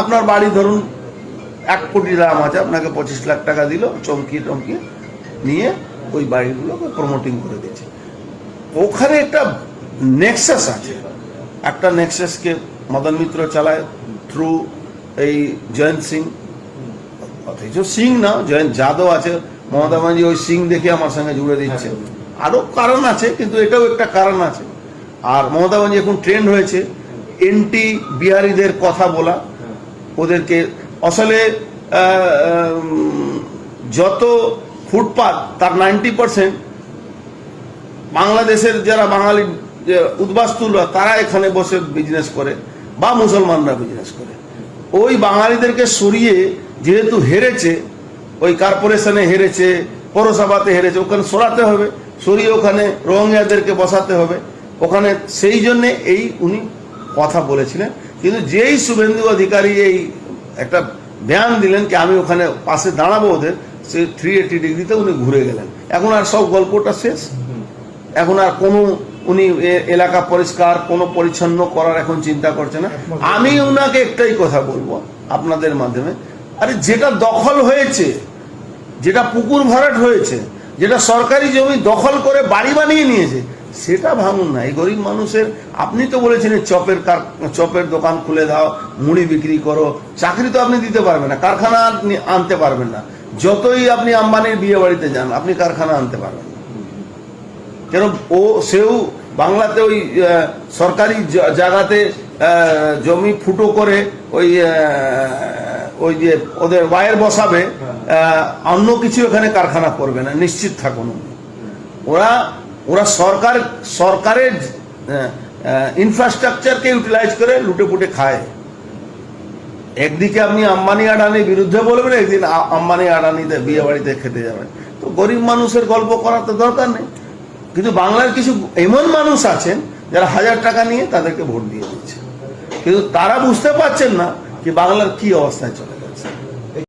আপনার বাড়ি ধরুন এক কোটি দাম আছে, আপনাকে পঁচিশ লাখ টাকা দিল, চমকিয়ে টমকিয়ে নিয়ে ওই বাড়িগুলোকে প্রমোটিং করে দিচ্ছে। ওখানে একটা নেক্সাস আছে। একটা নেক্সাসকে মদন মিত্র চালায় থ্রু এই জয়ন্ত সিং। অথচ সিং না, জয়ন্ত যাদব আছে, মমতা ব্যানার্জি ওই সিং দেখে আমার সঙ্গে জুড়ে দিচ্ছে। আরও কারণ আছে, কিন্তু এটাও একটা কারণ আছে। আর মমতা ব্যানার্জি এখন ট্রেন্ড হয়েছে, এনটি বিহারিদের কথা বলা। ওদেরকে আসলে যত ফুটপাত তার নাইনটি পার্সেন্ট বাংলাদেশের যারা বাঙালি উদ্বাস্তুরা, তারা এখানে বসে বিজনেস করে বা মুসলমানরা বিজনেস করে। ওই বাঙালিদেরকে সরিয়ে যেহেতু হেরেছে, ওই কর্পোরেশনে হেরেছে, পৌরসভাতে হেরেছে, ওখানে সরাতে হবে, সরিয়ে ওখানে রোহিঙ্গাদেরকে বসাতে হবে। ওখানে সেই জন্যে এই উনি কথা বলেছিলেন। কিন্তু যেই শুভেন্দু অধিকারী এই একটা ধ্যান দিলেন কি আমি ওখানে পাশে দাঁড়াবো ওদের সে থ্রি এইটি ডিগ্রিতে উনি ঘুরে গেলেন। এখন আর সব গল্পটা শেষ। এখন আর কোনো উনি এলাকা পরিষ্কার, কোনো পরিচ্ছন্ন করার এখন চিন্তা করছে না। আমি ওনাকে একটাই কথা বলব আপনাদের মাধ্যমে, আরে যেটা দখল হয়েছে, যেটা পুকুর ভরাট হয়েছে, যেটা সরকারি জমি দখল করে বাড়ি বানিয়ে নিয়েছে সেটা ভাঙুন না। এই গরিব মানুষের আপনি তো বলেছিলেন চপের কার চপের দোকান খুলে দাও মুড়ি বিক্রি করো চাকরি তো আপনি দিতে পারবেন না কারখানা আনতে পারবেন না। যতই আপনি আম্বানির বিয়ে বাড়িতে যান আপনি কারখানা আনতে পারবেন কেন ও সেও বাংলাতে ওই সরকারি জায়গাতে জমি ফুটো করে ওই ওই যে ওদের ওয়ার বসাবে আহ, অন্য কিছু এখানে কারখানা করবে না নিশ্চিত থাকুন। ওরা ওরা সরকার, সরকারের ইনফ্রাস্ট্রাকচারকে ইউটিলাইজ করে লুটে পুটে খায়। একদিকে আপনি আম্বানি আডানির বিরুদ্ধে বলবেন, একদিন আম্বানি আডানিতে বিয়ে বাড়িতে খেতে যাবেন। তো গরিব মানুষের গল্প করার তো দরকার নেই। কিন্তু বাংলার কিছু এমন মানুষ আছেন, যারা হাজার টাকা নিয়ে তাদেরকে ভোট দিয়ে দিচ্ছে। কিন্তু তারা বুঝতে পারছেন না যে বাংলার কি অবস্থায় চলে